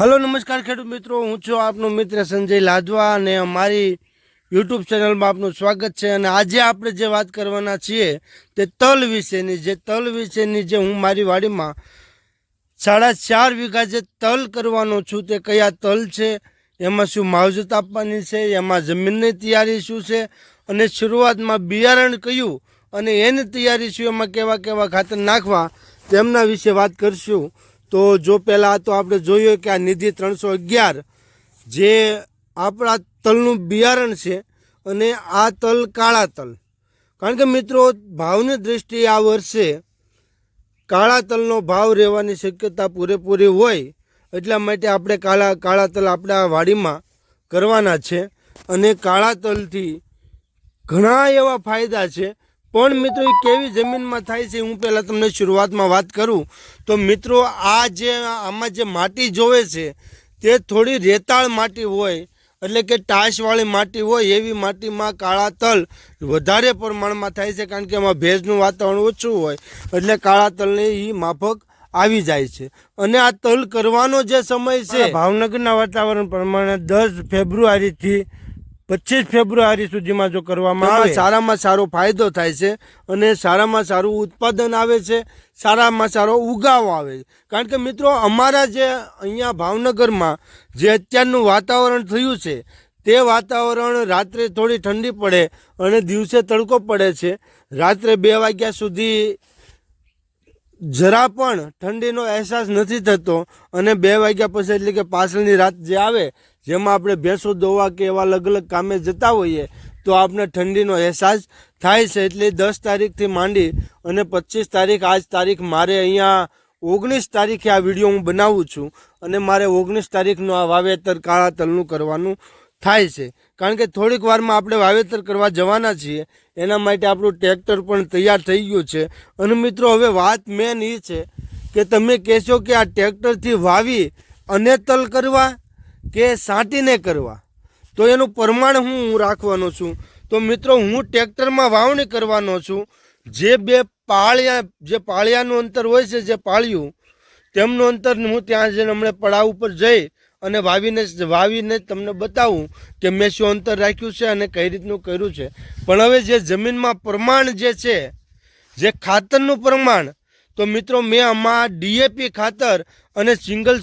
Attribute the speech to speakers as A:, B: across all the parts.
A: Hello, નમસ્કાર ખેડૂત મિત્રો. હું છું આપનો મિત્ર સંજય લાદવા અને અમારી યુટ્યુબ ચેનલમાં આપનું સ્વાગત છે. અને આજે આપણે જે વાત કરવાના છીએ તે તલ વિશેની. જે તલ વિશેની જે હું મારી વાડીમાં સાડા ચાર વીઘા જે તલ કરવાનો છું તે કયા તલ છે? એમાં શું માવજત આપવાની છે? એમાં જમીનની તૈયારી શું છે? અને શરૂઆતમાં બિયારણ કયું? અને એની તૈયારી શું? એમાં કેવા કેવા ખાતર નાખવા? તેમના વિશે વાત કરશું. તો જો પહેલાં તો આપણે જોઈએ કે આ નિધિ ત્રણસો અગિયાર જે આપણા તલનું બિયારણ છે અને આ તલ કાળા તલ. કારણ કે મિત્રો, ભાવની દૃષ્ટિએ આ વર્ષે કાળા તલનો ભાવ રહેવાની શક્યતા પૂરેપૂરી હોય એટલા માટે આપણે કાળા કાળા તલ આપણા વાડીમાં કરવાના છે. અને કાળા તલથી ઘણા એવા ફાયદા છે પણ મિત્રો, એ કેવી જમીનમાં થાય છે, હું પહેલાં તમને શરૂઆતમાં વાત કરું. તો મિત્રો, આ જે, આમાં જે માટી જોવે છે, તે થોડી રેતાળ માટી હોય, એટલે કે ટાશવાળી માટી હોય, એવી માટીમાં કાળા તલ વધારે પ્રમાણમાં થાય છે, કારણ કે એમાં ભેજનું વાતાવરણ ઓછું હોય, એટલે કાળા તલને એ માફક આવી જાય છે. અને આ તલ કરવાનો જે સમય છે ભાવનગરના વાતાવરણ પ્રમાણે દસ ફેબ્રુઆરીથી પચીસ ફેબ્રુઆરી સુધીમાં જો કરવામાં આવે. સારામાં સારો ફાયદો થાય છે અને સારામાં સારું ઉત્પાદન આવે છે સારામાં સારો ઉગાવ આવે છે. કારણ કે મિત્રો અમારા જે અહીંયા ભાવનગરમાં જે અત્યારનું વાતાવરણ થયું છે તે વાતાવરણ રાત્રે થોડી ઠંડી પડે અને દિવસે તડકો પડે છે. રાત્રે બે વાગ્યા સુધી જરા પણ ઠંડીનો અહેસાસ નથી થતો અને બે વાગ્યા પછી એટલે કે પાછળની રાત જે આવે જેમાં આપણે ભેંસો, દોવા કે એવા અલગ અલગ કામે જતા હોઈએ, તો આપણે ઠંડીનો અહેસાસ થાય છે. એટલે દસ તારીખથી માંડી અને પચીસ તારીખ, આજ તારીખ, મારે અહીંયા ઓગણીસ તારીખે આ વીડિયો હું બનાવું છું અને મારે ઓગણીસ તારીખનું આ વાવેતર કાળા તલનું કરવાનું થાય છે. કારણ કે થોડીક વારમાં આપણે વાવેતર કરવા જવાના છીએ, એના માટે આપણું ટ્રેક્ટર પણ તૈયાર થઈ ગયું છે. અને મિત્રો, હવે વાત મેન એ છે કે તમે કહેશો કે આ ટ્રેક્ટરથી વાવી અને તલ કરવા? કે સાંટીને કરવા. તો એનું પ્રમાણ હું રાખવાનો છું. તો મિત્રો, હું ટ્રેક્ટરમાં વાવણી કરવાનો છું. જે બે પાળિયા, જે પાળિયાનું અંતર હોય છે, જે પાળિયું, તેમનું અંતર હું ત્યાં જઈને હમણાં પડાવ ઉપર જઈ અને વાવીને વાવીને તમને બતાવું કે મેં શું અંતર રાખ્યું છે અને કઈ રીતનું કર્યું છે. પણ હવે જે જમીનમાં પ્રમાણ જે છે, જે ખાતરનું પ્રમાણ તો મિત્રો, મેં આમાં ડીએપી ખાતર અને સિંગલ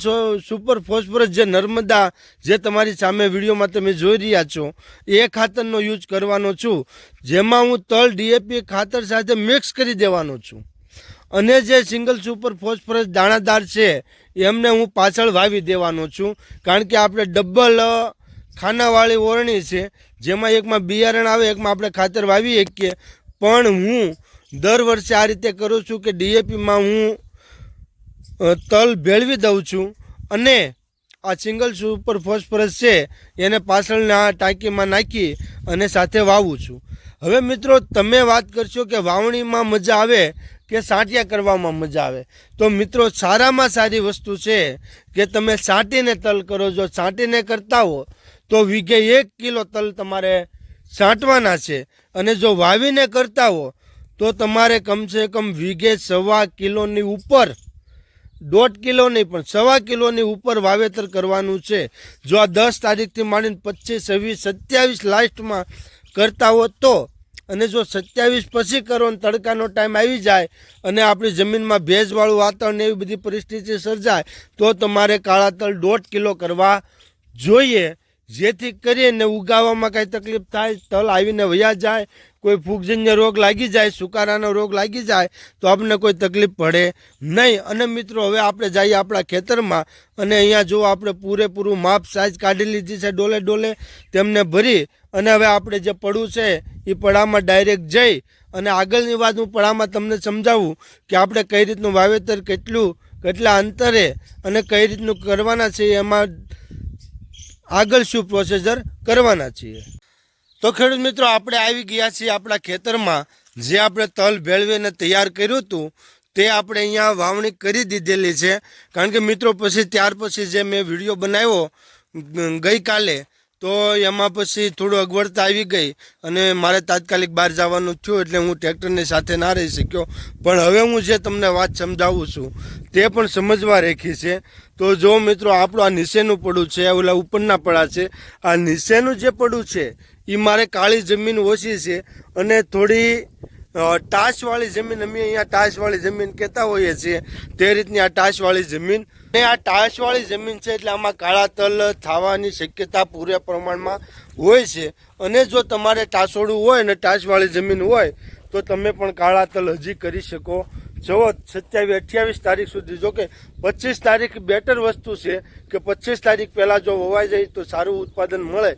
A: સુપર ફોસ્ફરસ જે નર્મદા જે તમારી સામે વિડીયોમાં તમે જોઈ રહ્યા છો, એ ખાતરનો યુઝ કરવાનો છું. જેમાં હું તલ ડીએપી ખાતર સાથે મિક્સ કરી દેવાનો છું. અને જે સિંગલ સુપર ફોસ્ફરસ દાણાદાર છે, એમને હું પાછળ વાવી દેવાનો છું. કારણ કે આપણે ડબલ ખાનાવાળી ઓરણી છે, જેમાં એકમાં બિયારણ આવે, એકમાં આપણે ખાતર વાવી શકીએ પણ હું દર વર્ષે આ રીતે કરું છું કે ડીએપીમાં હું તલ ભેળવી દઉં છું અને આ સિંગલ સુપર ફોસ્ફરસ છે એને પાછળના ટાંકીમાં નાખી અને સાથે વાવું છું. હવે મિત્રો, તમે વાત કરશો કે વાવણીમાં મજા આવે કે સાંટિયા કરવામાં મજા આવે? તો મિત્રો, સારામાં સારી વસ્તુ છે કે તમે સાંટીને તલ કરો. જો સાંટીને કરતા હો, તો વીઘે એક કિલો તલ તમારે સાંટવાના છે. અને જો વાવીને કરતા હો તો તમારે કમસે કમ વીઘે સવા કિલોની ઉપર, દોઢ કિલો નહીં, પણ સવા કિલોની ઉપર વાવેતર કરવાનું છે. જો આ દસ તારીખથી માંડીને પચીસ, છવ્વીસ, સત્યાવીસ લાસ્ટમાં કરતા હો તો, અને જો સત્યાવીસ પછી કરો ને તડકાનો ટાઈમ આવી જાય અને આપણી જમીનમાં ભેજવાળું વાતાવરણ એવી બધી પરિસ્થિતિ સર્જાય, તો તમારે કાળા તલ દોઢ કિલો કરવા જોઈએ. જેથી કરીને ઉગાવવામાં કાંઈ તકલીફ થાય, તલ આવીને વયા જાય કોઈ ફૂગજન્ય રોગ લાગી જાય, સુકારાનો રોગ લાગી જાય, તો આપણને કોઈ તકલીફ પડે નહીં. અને મિત્રો, હવે આપણે જઈએ આપણા ખેતરમાં અને અહીંયા જો આપણે પૂરેપૂરું માપ સાઈઝ કાઢી લીધી છે, ડોલે ડોલે તેમને ભરી અને હવે આપણે જે પડું છે, એ પડામાં ડાયરેક્ટ જઈ અને આગળની વાત હું પડામાં તમને સમજાવું કે આપણે કઈ રીતનું વાવેતર કેટલું, કેટલા અંતરે અને કઈ રીતનું કરવાના છે એમાં આગળ શું પ્રોસેસર કરવાના છીએ. તો ખેડૂત મિત્રો, આપણે આવી ગયા છીએ આપણા ખેતરમાં. જે આપણે તલ ભેળવીને તૈયાર કર્યું હતું, તે આપણે અહીંયા વાવણી કરી દીધેલી છે. કારણ કે મિત્રો, પછી ત્યાર પછી જે મેં વીડિયો બનાવ્યો, ગઈકાલે તો એમાં પછી થોડું અગવડતા આવી ગઈ અને મારે તાત્કાલિક બહાર જવાનું થયું એટલે હું ટ્રેક્ટરની સાથે ના રહી શક્યો. પણ હવે હું જે તમને વાત સમજાવું છું, તે પણ સમજવા રેખી છે. તો જો મિત્રો આપણું આ નીચેનું પડું છે, ઓલા ઉપરના પડા છે, આ નીચેનું જે પડું છે એ મારે કાળી જમીન ઓછી છે અને થોડી અ, ટાશવાળી જમીન અમે અહીંયા ટાશવાળી જમીન કહેતા હોઈએ છીએ. તે રીતની આ ટાશવાળી જમીન. અને આ ટાશવાળી જમીન છે એટલે આમાં કાળા તલ થવાની શક્યતા પૂરે પ્રમાણમાં હોય છે. અને જો તમારે ટાસોડું હોય ને ટાશવાળી જમીન હોય તો તમે પણ કાળા તલ હજી કરી શકો. જો સત્યાવીસ અઠ્યાવીસ તારીખ સુધી જો કે પચીસ તારીખ બેટર વસ્તુ છે કે પચીસ તારીખ પહેલાં જો વવાઈ જાય તો સારું ઉત્પાદન મળે.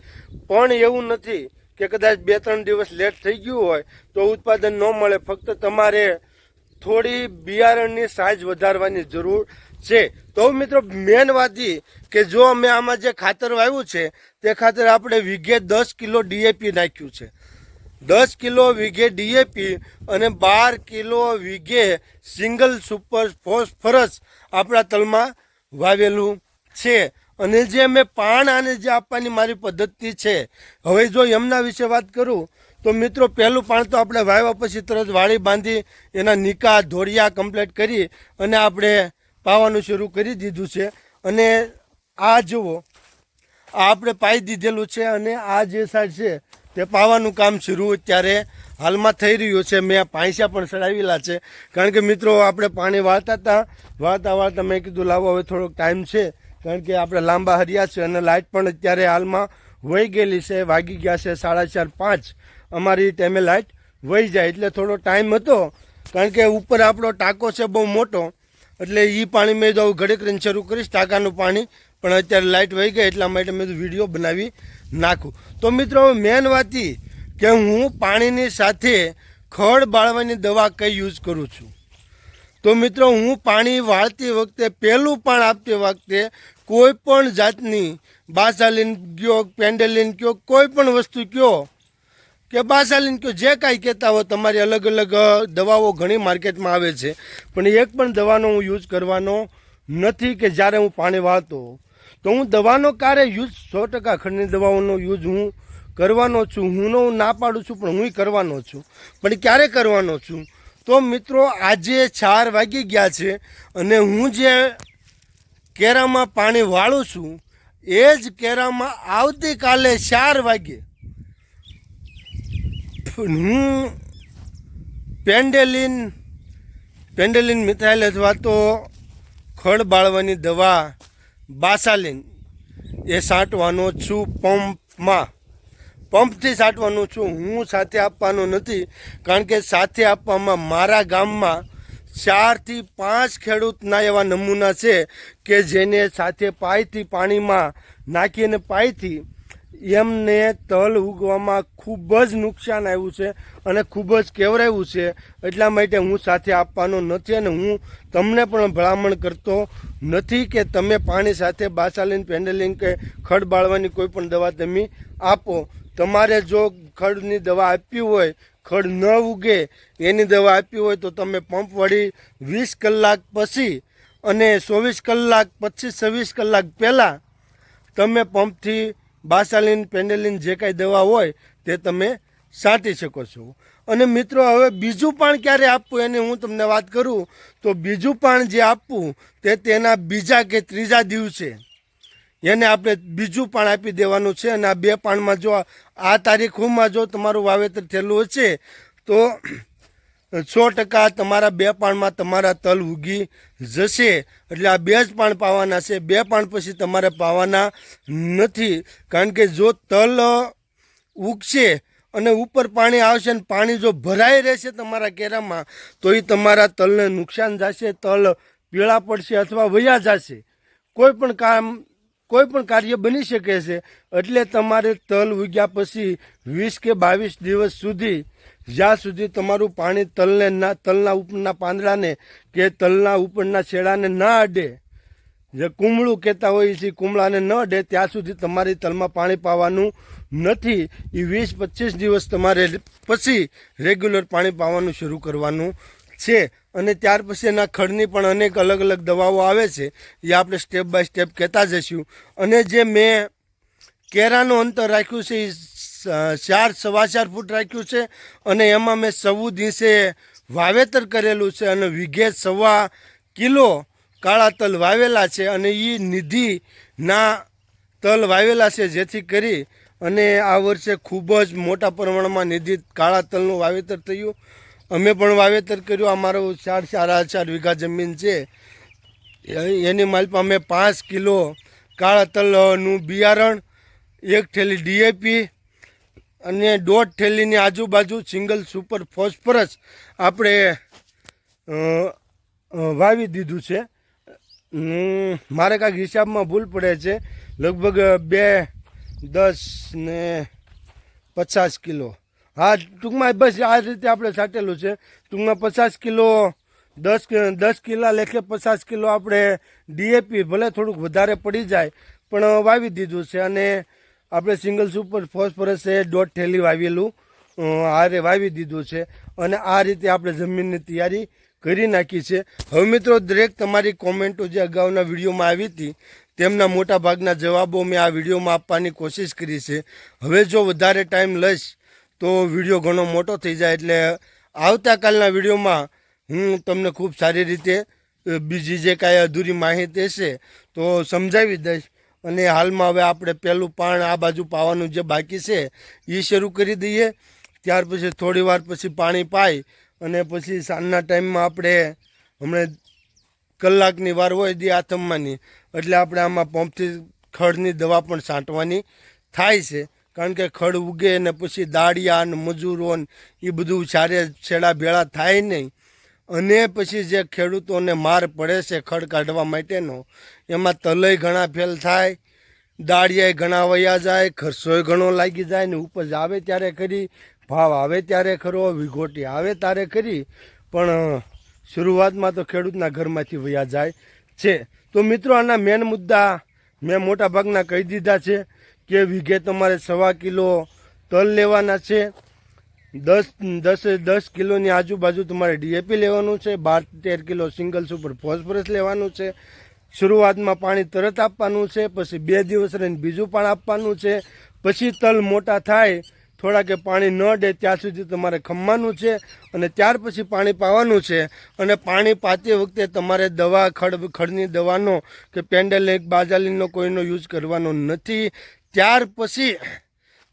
A: પણ એવું નથી. કે કદાચ બે ત્રણ દિવસ લેટ થઈ ગયું હોય તો ઉત્પાદન ન મળે. ફક્ત તમારે થોડી બિયારણની સાઇઝ વધારવાની જરૂર છે. તો મિત્રો મેન વાત કે જો અમે આમાં જે ખાતર વાવ્યું છે, તે ખાતર આપણે વીઘે દસ કિલો ડીએપી નાખ્યું છે. દસ કિલો વીઘે ડીએપી અને બાર કિલો વીઘે સિંગલ સુપર ફોસ્ફરસ આપણા તલમાં વાવેલું છે. અને જે મેં પાણ આને જે આપવાની મારી પદ્ધતિ છે, હવે જો એમના વિશે વાત કરું, તો મિત્રો પહેલું પાણ તો આપણે વાવ્યા પછી તરત વાળી બાંધી, એના નિકા ધોળિયા કમ્પ્લીટ કરી અને આપણે પાવાનું શરૂ કરી દીધું છે. અને આ જુઓ, આ આપણે પાઈ દીધેલું છે અને આ જે સાઈડ છે, તે પાવાનું કામ શરૂ અત્યારે હાલમાં થઈ રહ્યું છે. મેં પાંસ્યા પણ ચડાવેલા છે. કારણ કે મિત્રો, આપણે પાણી વાળતા હતા. વાળતા વાળતા મેં કીધું, લાવો, હવે થોડોક ટાઈમ છે. કારણ કે આપણે લાંબા હર્યા છે અને લાઇટ પણ અત્યારે હાલમાં વહી ગયેલી છે, વાગી ગયા છે સાડા ચાર પાંચ. અમારી ટાઈમે લાઇટ વહી જાય એટલે થોડો ટાઈમ હતો, કારણ કે ઉપર આપણો ટાંકો છે બહુ મોટો, એટલે એ પાણી મેં તો ઘડીક કરીને શરૂ કરીશ ટાંકાનું પાણી, પણ અત્યારે લાઇટ વહી ગઈ એટલા માટે મેં વીડિયો બનાવી નાખું. તો મિત્રો, મેન વાત કે હું પાણીની સાથે ખડ બાળવાની દવા કઈ યુઝ કરું છું? તો મિત્રો, હું પાણી વાળતી વખતે, પહેલું પાણ આપતી વખતે કોઈ પણ જાતની બાસાલીન કયો, પેન્ડેલિન કયો, કોઈ પણ વસ્તુ કયો, કે બાસાલીન કયો, જે કાંઈ કહેતા હોય, તમારી અલગ અલગ દવાઓ ઘણી માર્કેટમાં આવે છે. પણ એક પણ દવાનો હું યુઝ કરવાનો નથી કે જ્યારે હું પાણી વાળતો. તો હું દવાનો ક્યારે યુઝ, સો ટકા ખંડની દવાઓનો યુઝ હું કરવાનો છું, હું નો ના પાડું છું, પણ હું કરવાનો છું. પણ ક્યારે કરવાનો છું? તો મિત્રો આજે ચાર વાગી ગયા છે અને હું જે કેરામાં પાણી વાળું છું, એ જ કેરામાં આવતીકાલે ચાર વાગે હું પેન્ડેલિન પેન્ડેલિન મિથાઇલ અથવા તો ખડ બાળવાની દવા, બાસાલિન એ છાંટવાનો છું પંપમાં. પંપથી સાટવાનું છું, હું સાથે આપવાનો નથી, કારણ કે સાથે આપવામાં મારા ગામમાં ચારથી પાંચ ખેડૂતના એવા નમૂના છે કે જેને સાથે પાયથી પાણીમાં નાખીને પાઈથી એમને તલ ઉગવામાં ખૂબ જ નુકસાન આવ્યું છે અને ખૂબ જ કેવરાયું છે. એટલા માટે હું સાથે આપવાનો નથી અને હું તમને પણ ભલામણ કરતો નથી કે તમે પાણી સાથે બાસાલીન પેન્ડલિંગ કે ખડ બાળવાની કોઈ પણ દવા તમે આપો. તમારે જો ખડની દવા આપી હોય, ખડ ન ઉગે, એની દવા આપી હોય તો તમે પંપ વળી વીસ કલાક પછી અને ચોવીસ કલાક પચીસ છવ્વીસ કલાક પહેલાં તમે પંપથી બાસાલીન પેન્ડેલિન જે કાંઈ દવા હોય તે તમે સાટી શકો છો. અને મિત્રો, હવે બીજું પાણ ક્યારે આપવું એની હું તમને વાત કરું, તો બીજું પાણ જે આપવું તે તેના બીજા કે ત્રીજા દિવસે. એને આપણે બીજું પાણ આપી દેવાનું છે અને આ બે પાણમાં જો આ તારીખોમાં જો તમારું વાવેતર થયેલું હશે, તો સો ટકા તમારા બે પાણમાં તમારા તલ ઉગી જશે. એટલે આ બે જ પાણ પાવાના છે. બે પાણ પછી તમારે પાવાના નથી. કારણ કે જો તલ ઉગશે અને ઉપર પાણી આવશે ને પાણી જો ભરાઈ રહેશે તમારા કેરામાં, તો એ તમારા તલને નુકસાન જશે, તલ પીળા પડશે અથવા વયા જશે. કોઈ પણ કામ કોઈ પણ કાર્ય બની શકે છે, એટલે તમારે તલ ઉગ્યા પછી વીસ કે બાવીસ દિવસ સુધી, જ્યાં સુધી તમારું પાણી તલને ના, તલના ઉપરના પાંદડાને કે તલના ઉપરના છેડાને ના અડે. જે કુમળું કહેતા હોય છે કુમળાને ન અડે, ત્યાં સુધી તમારે તલમાં પાણી પાવાનું નથી. એ વીસ પચીસ દિવસ તમારે પછી રેગ્યુલર પાણી પાવાનું શરૂ કરવાનું છે. અને ત્યાર પછી એના ખડની પણ અનેક અલગ અલગ દવાઓ આવે છે, એ આપણે સ્ટેપ બાય સ્ટેપ કહેતા જઈશું. અને જે મેં કેરાનું અંતર રાખ્યું છે, એ ચાર સવા ચાર ફૂટ રાખ્યું છે, અને એમાં મેં સૌ દિવસે વાવેતર કરેલું છે અને વીઘે સવા કિલો કાળા તલ વાવેલા છે અને એ નિધિના તલ વાવેલા છે જેથી કરી અને આ વર્ષે ખૂબ જ મોટા પ્રમાણમાં નિધિ કાળા તલનું વાવેતર થયું. અમે પણ વાવેતર કર્યું. અમારું ચાર સાડા ચાર વીઘા જમીન છે. એની માલપા અમે પાંચ કિલો કાળા તલનું બિયારણ, એક થેલી ડીએપી અને દોઢ થેલીની આજુબાજુ સિંગલ સુપર ફોસ્ફરસ આપણે વાવી દીધું છે. મારે કાંઈક હિસાબમાં ભૂલ પડે છે. લગભગ બે દસ ને પચાસ કિલો. હા, ટૂંકમાં બસ આ રીતે આપણે સાટેલું છે. ટૂંકમાં પચાસ કિલો, દસ દસ કિલા લેખે પચાસ કિલો આપણે ડીએપી ભલે થોડુંક વધારે પડી જાય, પણ વાવી દીધું છે અને આપણે સિંગલ સુપર ફોસ્ફરસ એ દોઢ થેલી વાવેલું હારે વાવી દીધું છે અને આ રીતે આપણે જમીનની તૈયારી કરી નાખી છે. હવે મિત્રો દરેક તમારી કોમેન્ટો જે અગાઉના વિડીયોમાં આવી હતી, તેમના મોટા ભાગના જવાબો મેં આ વિડીયોમાં આપવાની કોશિશ કરી છે. હવે જો વધારે ટાઈમ લઈશ તો વીડિયો ઘણો મોટો થઈ જાય એટલે આવતાકાલના વિડીયોમાં હું તમને ખૂબ સારી રીતે બીજી જે કાંઈ અધૂરી માહિતી હશે તો સમજાવી દઈશ. અને હાલમાં હવે આપણે પહેલું પાણ આ બાજુ પાવાનું જે બાકી છે, એ શરૂ કરી દઈએ. ત્યાર પછી થોડી વાર પછી પાણી પાઈ અને પછી સાંજના ટાઈમમાં આપણે હમણાં કલાકની વાર હોય દી આથમવાની એટલે આપણે આમાં પંપથી ખડની દવા પણ છાંટવાની થાય છે. કારણ કે ખડ ઉગે ને પછી દાળિયા ને મજૂરો એ બધું સારે છેડા ભેળા થાય નહીં, અને પછી જે ખેડૂતોને માર પડે છે ખડ કાઢવા માટેનો, એમાં તલય ઘણા ફેલ થાય દાળિયાએ ઘણા વયા જાય ખર્ચોય ઘણો લાગી જાય ને ઉપજ આવે ત્યારે ખરી, ભાવ આવે ત્યારે ખરો, વિઘોટી આવે ત્યારે ખરી, પણ, શરૂઆતમાં તો ખેડૂતના ઘરમાંથી વયા જાય છે. તો મિત્રો, આના મેન મુદ્દા મેં મોટા ભાગના કહી દીધા છે. કે વીઘે તમારે સવા કિલો તલ લેવાના છે. દસ દસ દસ કિલોની આજુબાજુ તમારે ડીએપી લેવાનું છે. બાર તેર કિલો સિંગલ સુપર ફોસ્ફરસ લેવાનું છે. શરૂઆતમાં પાણી તરત આપવાનું છે, પછી બે દિવસ રહીને બીજું પણ આપવાનું છે. પછી તલ મોટા થાય થોડા કે પાણી ન દે ત્યાં સુધી તમારે ખમવાનું છે અને ત્યાર પછી પાણી પાવાનું છે. અને પાણી પાતી વખતે તમારે દવા, ખડ, ખડની દવાનો કે પેન્ડેલિક બાજાલીનો કોઈનો યુઝ કરવાનો નથી. ત્યાર પછી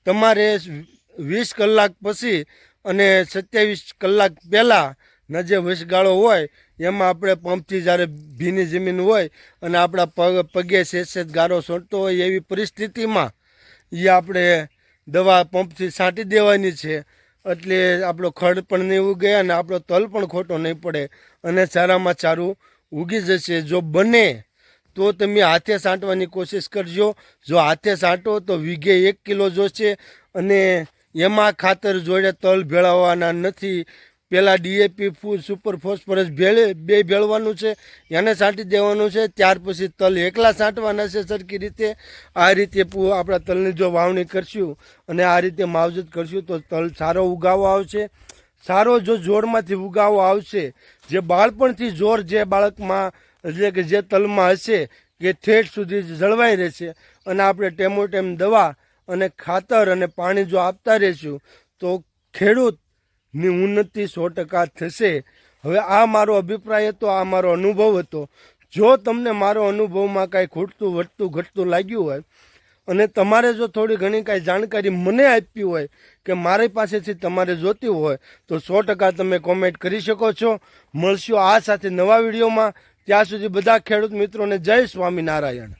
A: તમારે વીસ કલાક પછી અને સત્યાવીસ કલાક પહેલાંના જે વસગાળો હોય, એમાં આપણે પંપથી જ્યારે ભીની જમીન હોય અને આપણા પગ, પગે સેસેત ગારો સોંટતો હોય એવી પરિસ્થિતિમાં એ આપણે દવા પંપથી છાંટી દેવાની છે. એટલે આપણો ખડ પણ નહીં ઉગે અને આપણો તલ પણ ખોટો નહીં પડે અને સારામાં સારું ઉગી જશે. જો બને તો તમે હાથે સાંટવાની કોશિશ કરજો. જો હાથે સાંટો તો વીઘે એક કિલો જોશે અને એમાં ખાતર જોડે તલ ભેળવવાના નથી. પહેલાં ડીએપી ફૂલ સુપર ફોસ્ફરસ ભેળે, બે ભેળવાનું છે, એને છાંટી દેવાનું છે, ત્યાર પછી તલ એકલા છાંટવાના છે સરખી રીતે. આ રીતે આપણા તલની જો વાવણી કરશું અને આ રીતે માવજત કરશું તો તલ સારો ઉગાવો આવશે. સારો જો જોરમાંથી ઉગાવો આવશે, જે બાળપણથી જોર જે બાળકમાં એટલે કે જે તલમાં હશે કે ઠેઠ સુધી જળવાઈ રહેશે. અને આપણે ટેમો ટેમ દવા અને ખાતર અને પાણી જો આપતા રહીશું, તો ખેડૂતની ઉન્નતિ સો ટકા થશે. હવે આ મારો અભિપ્રાય હતો, આ મારો અનુભવ હતો. જો તમને મારો અનુભવમાં કાંઈ ખૂટતું, વધતું, ઘટતું લાગ્યું હોય, અને તમારે જો થોડી ઘણી કાંઈ જાણકારી મને આપી હોય કે મારી પાસેથી તમારે જોતી હોય, તો સો ટકા તમે કોમેન્ટ કરી શકો છો. મળશો આ સાથે નવા વિડીયોમાં. ત્યાં સુધી બધા ખેડૂત મિત્રોને જય સ્વામિનારાયણ.